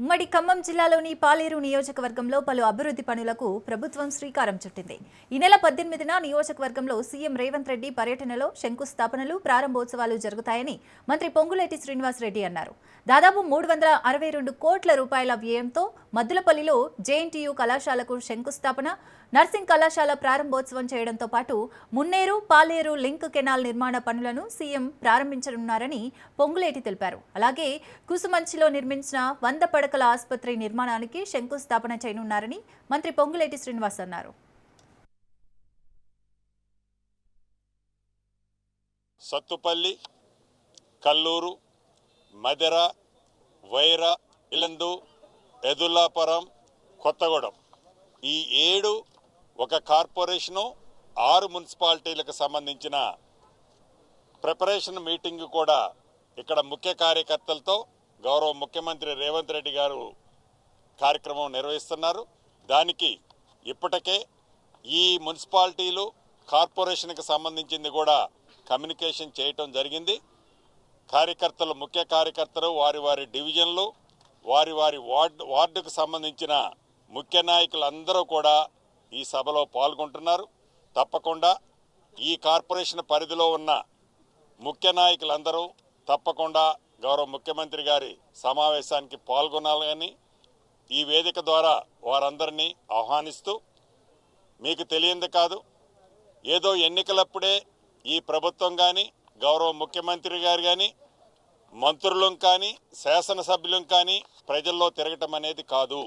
ఉమ్మడి ఖమ్మం జిల్లాలోని పాలేరు నియోజకవర్గంలో పలు అభివృద్ధి పనులకు ప్రభుత్వం శ్రీకారం చుట్టింది. ఈ నెల పద్దెనిమిదిన నియోజకవర్గంలో సీఎం రేవంత్ రెడ్డి పర్యటనలో శంకుస్థాపనలు ప్రారంభోత్సవాలు జరుగుతాయని మంత్రి పొంగులేటి శ్రీనివాసరెడ్డి అన్నారు. దాదాపు మూడు వందల అరవై రెండు కోట్ల రూపాయల వ్యయంతో మద్దులపల్లిలో జేఎన్టీయూ కళాశాలకు శంకుస్థాపన నర్సింగ్ కళాశాల ప్రారంభోత్సవం చేయడంతో పాటు మున్నేరు పాలేరు లింక్ కెనాల్ నిర్మాణ పనులను సీఎం ప్రారంభించనున్నారని పొంగులేటి తెలిపారు. అలాగే కుసుమంచిలో నిర్మించిన వంద పడకల ఆసుపత్రి నిర్మాణానికి శంకుస్థాపన చేయనున్నారని మంత్రి పొంగులేటి శ్రీనివాస్ అన్నారు. సత్తుపల్లి కల్లూరు మదిర వైర ఇలందు ఎదుల్లాపురం కొత్తగూడెం. ఈ ఏడు ఒక కార్పొరేషను ఆరు మున్సిపాలిటీలకు సంబంధించిన ప్రిపరేషన్ మీటింగ్ కూడా ఇక్కడ ముఖ్య కార్యకర్తలతో గౌరవ ముఖ్యమంత్రి రేవంత్ రెడ్డి గారు కార్యక్రమం నిర్వహిస్తున్నారు. దానికి ఇప్పటికే ఈ మున్సిపాలిటీలు కార్పొరేషన్కి సంబంధించింది కూడా కమ్యూనికేషన్ చేయటం జరిగింది. కార్యకర్తలు ముఖ్య కార్యకర్తలు వారి వారి డివిజన్లు వారి వారి వార్డు వార్డుకు సంబంధించిన ముఖ్య నాయకులందరూ కూడా ఈ సభలో పాల్గొంటున్నారు. తప్పకుండా ఈ కార్పొరేషన్ పరిధిలో ఉన్న ముఖ్య నాయకులందరూ తప్పకుండా గౌరవ ముఖ్యమంత్రి గారి సమావేశానికి పాల్గొనాలని ఈ వేదిక ద్వారా వారందరినీ ఆహ్వానిస్తూ మీకు తెలియంది కాదు ఏదో ఎన్నికలప్పుడే ఈ ప్రభుత్వం కానీ గౌరవ ముఖ్యమంత్రి గారు కానీ మంత్రులం కానీ శాసనసభ్యులం కానీ ప్రజల్లో తిరగటం అనేది కాదు.